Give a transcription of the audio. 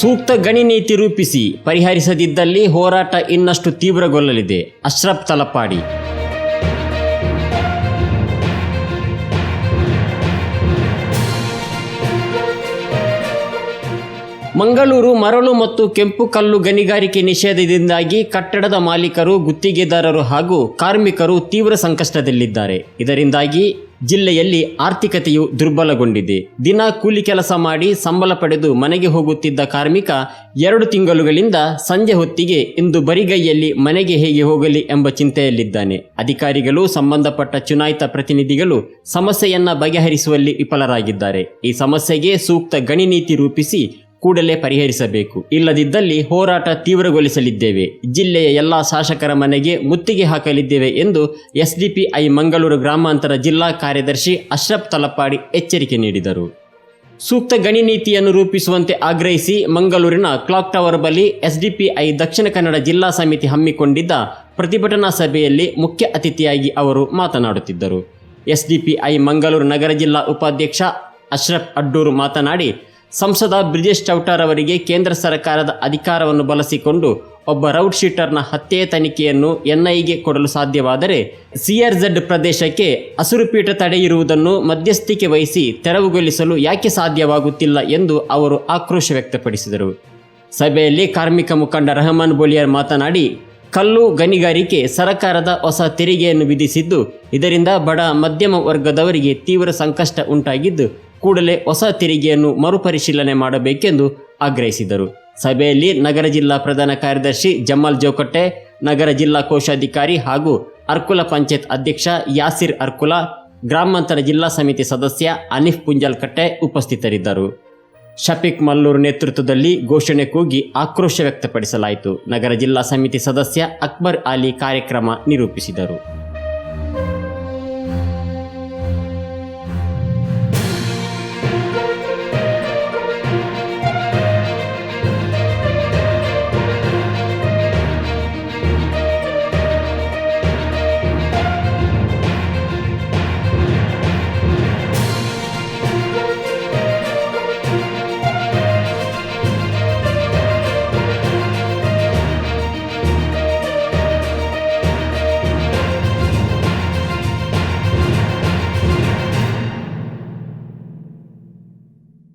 ಸೂಕ್ತ ಗಣಿ ನೀತಿ ರೂಪಿಸಿ ಪರಿಹರಿಸದಿದ್ದಲ್ಲಿ ಹೋರಾಟ ಇನ್ನಷ್ಟು ತೀವ್ರಗೊಳ್ಳಲಿದೆ. ಅಶ್ರಫ್ ತಲಪಾಡಿ ಮಂಗಳೂರು ಮರಳು ಮತ್ತು ಕೆಂಪು ಕಲ್ಲು ಗಣಿಗಾರಿಕೆ ನಿಷೇಧದಿಂದಾಗಿ ಕಟ್ಟಡದ ಮಾಲೀಕರು, ಗುತ್ತಿಗೆದಾರರು ಹಾಗೂ ಕಾರ್ಮಿಕರು ತೀವ್ರ ಸಂಕಷ್ಟದಲ್ಲಿದ್ದಾರೆ. ಇದರಿಂದಾಗಿ ಜಿಲ್ಲೆಯಲ್ಲಿ ಆರ್ಥಿಕತೆಯು ದುರ್ಬಲಗೊಂಡಿದೆ. ದಿನ ಕೂಲಿ ಕೆಲಸ ಮಾಡಿ ಸಂಬಳ ಪಡೆದು ಮನೆಗೆ ಹೋಗುತ್ತಿದ್ದ ಕಾರ್ಮಿಕ ಎರಡು ತಿಂಗಳುಗಳಿಂದ ಸಂಜೆ ಹೊತ್ತಿಗೆ ಇಂದು ಬರಿಗೈಯಲ್ಲಿ ಮನೆಗೆ ಹೇಗೆ ಹೋಗಲಿ ಎಂಬ ಚಿಂತೆಯಲ್ಲಿದ್ದಾನೆ. ಅಧಿಕಾರಿಗಳು ಸಂಬಂಧಪಟ್ಟ ಚುನಾಯಿತ ಪ್ರತಿನಿಧಿಗಳು ಸಮಸ್ಯೆಯನ್ನ ಬಗೆಹರಿಸುವಲ್ಲಿ ವಿಫಲರಾಗಿದ್ದಾರೆ. ಈ ಸಮಸ್ಯೆಗೆ ಸೂಕ್ತ ಗಣಿ ನೀತಿ ರೂಪಿಸಿ ಕೂಡಲೇ ಪರಿಹರಿಸಬೇಕು. ಇಲ್ಲದಿದ್ದಲ್ಲಿ ಹೋರಾಟ ತೀವ್ರಗೊಳಿಸಲಿದ್ದೇವೆ. ಜಿಲ್ಲೆಯ ಎಲ್ಲಾ ಶಾಸಕರ ಮನೆಗೆ ಮುತ್ತಿಗೆ ಹಾಕಲಿದ್ದೇವೆ ಎಂದು ಎಸ್ಡಿಪಿಐ ಮಂಗಳೂರು ಗ್ರಾಮಾಂತರ ಜಿಲ್ಲಾ ಕಾರ್ಯದರ್ಶಿ ಅಶ್ರಫ್ ತಲಪಾಡಿ ಎಚ್ಚರಿಕೆ ನೀಡಿದರು. ಸೂಕ್ತ ಗಣಿ ನೀತಿಯನ್ನು ರೂಪಿಸುವಂತೆ ಆಗ್ರಹಿಸಿ ಮಂಗಳೂರಿನ ಕ್ಲಾಕ್ ಟವರ್ ಬಳಿ ಎಸ್ಡಿಪಿಐ ದಕ್ಷಿಣ ಕನ್ನಡ ಜಿಲ್ಲಾ ಸಮಿತಿ ಹಮ್ಮಿಕೊಂಡಿದ್ದ ಪ್ರತಿಭಟನಾ ಸಭೆಯಲ್ಲಿ ಮುಖ್ಯ ಅತಿಥಿಯಾಗಿ ಅವರು ಮಾತನಾಡುತ್ತಿದ್ದರು. ಎಸ್ಡಿಪಿಐ ಮಂಗಳೂರು ನಗರ ಜಿಲ್ಲಾ ಉಪಾಧ್ಯಕ್ಷ ಅಶ್ರಫ್ ಅಡ್ಡೂರು ಮಾತನಾಡಿ ಸಂಸದ ಬ್ರಿಜೇಶ್ ಚೌಟಾರ್ ಅವರಿಗೆ ಕೇಂದ್ರ ಸರ್ಕಾರದ ಅಧಿಕಾರವನ್ನು ಬಳಸಿಕೊಂಡು ಒಬ್ಬ ರೌಡ್ ಶೀಟರ್ನ ಹತ್ಯೆ ತನಿಖೆಯನ್ನು ಎನ್ಐಗೆ ಕೊಡಲು ಸಾಧ್ಯವಾದರೆ ಸಿಆರ್ಝೆಡ್ ಪ್ರದೇಶಕ್ಕೆ ಹಸಿರುಪೀಠ ತಡೆಯಿರುವುದನ್ನು ಮಧ್ಯಸ್ಥಿಕೆ ವಹಿಸಿ ತೆರವುಗೊಳಿಸಲು ಯಾಕೆ ಸಾಧ್ಯವಾಗುತ್ತಿಲ್ಲ ಎಂದು ಅವರು ಆಕ್ರೋಶ ವ್ಯಕ್ತಪಡಿಸಿದರು. ಸಭೆಯಲ್ಲಿ ಕಾರ್ಮಿಕ ಮುಖಂಡ ರಹಮಾನ್ ಬೋಲಿಯರ್ ಮಾತನಾಡಿ, ಕಲ್ಲು ಗಣಿಗಾರಿಕೆ ಸರ್ಕಾರದ ಹೊಸ ತೆರಿಗೆಯನ್ನು ವಿಧಿಸಿದ್ದು, ಇದರಿಂದ ಬಡ ಮಧ್ಯಮ ವರ್ಗದವರಿಗೆ ತೀವ್ರ ಸಂಕಷ್ಟ ಉಂಟಾಗಿದ್ದು ಕೂಡಲೇ ಹೊಸ ತೆರಿಗೆಯನ್ನು ಮರುಪರಿಶೀಲನೆ ಮಾಡಬೇಕೆಂದು ಆಗ್ರಹಿಸಿದರು. ಸಭೆಯಲ್ಲಿ ನಗರ ಜಿಲ್ಲಾ ಪ್ರಧಾನ ಕಾರ್ಯದರ್ಶಿ ಜಮಾಲ್ ಜೋಕಟ್ಟೆ, ನಗರ ಜಿಲ್ಲಾ ಕೋಶಾಧಿಕಾರಿ ಹಾಗೂ ಅರ್ಕುಲ ಪಂಚಾಯತ್ ಅಧ್ಯಕ್ಷ ಯಾಸಿರ್ ಅರ್ಕುಲ, ಗ್ರಾಮಾಂತರ ಜಿಲ್ಲಾ ಸಮಿತಿ ಸದಸ್ಯ ಅನಿಫ್ ಪುಂಜಲ್ಕಟ್ಟೆ ಉಪಸ್ಥಿತರಿದ್ದರು. ಶಫೀಕ್ ಮಲ್ಲೂರ್ ನೇತೃತ್ವದಲ್ಲಿ ಘೋಷಣೆ ಕೂಗಿ ಆಕ್ರೋಶ ವ್ಯಕ್ತಪಡಿಸಲಾಯಿತು. ನಗರ ಜಿಲ್ಲಾ ಸಮಿತಿ ಸದಸ್ಯ ಅಕ್ಬರ್ ಅಲಿ ಕಾರ್ಯಕ್ರಮ ನಿರೂಪಿಸಿದರು.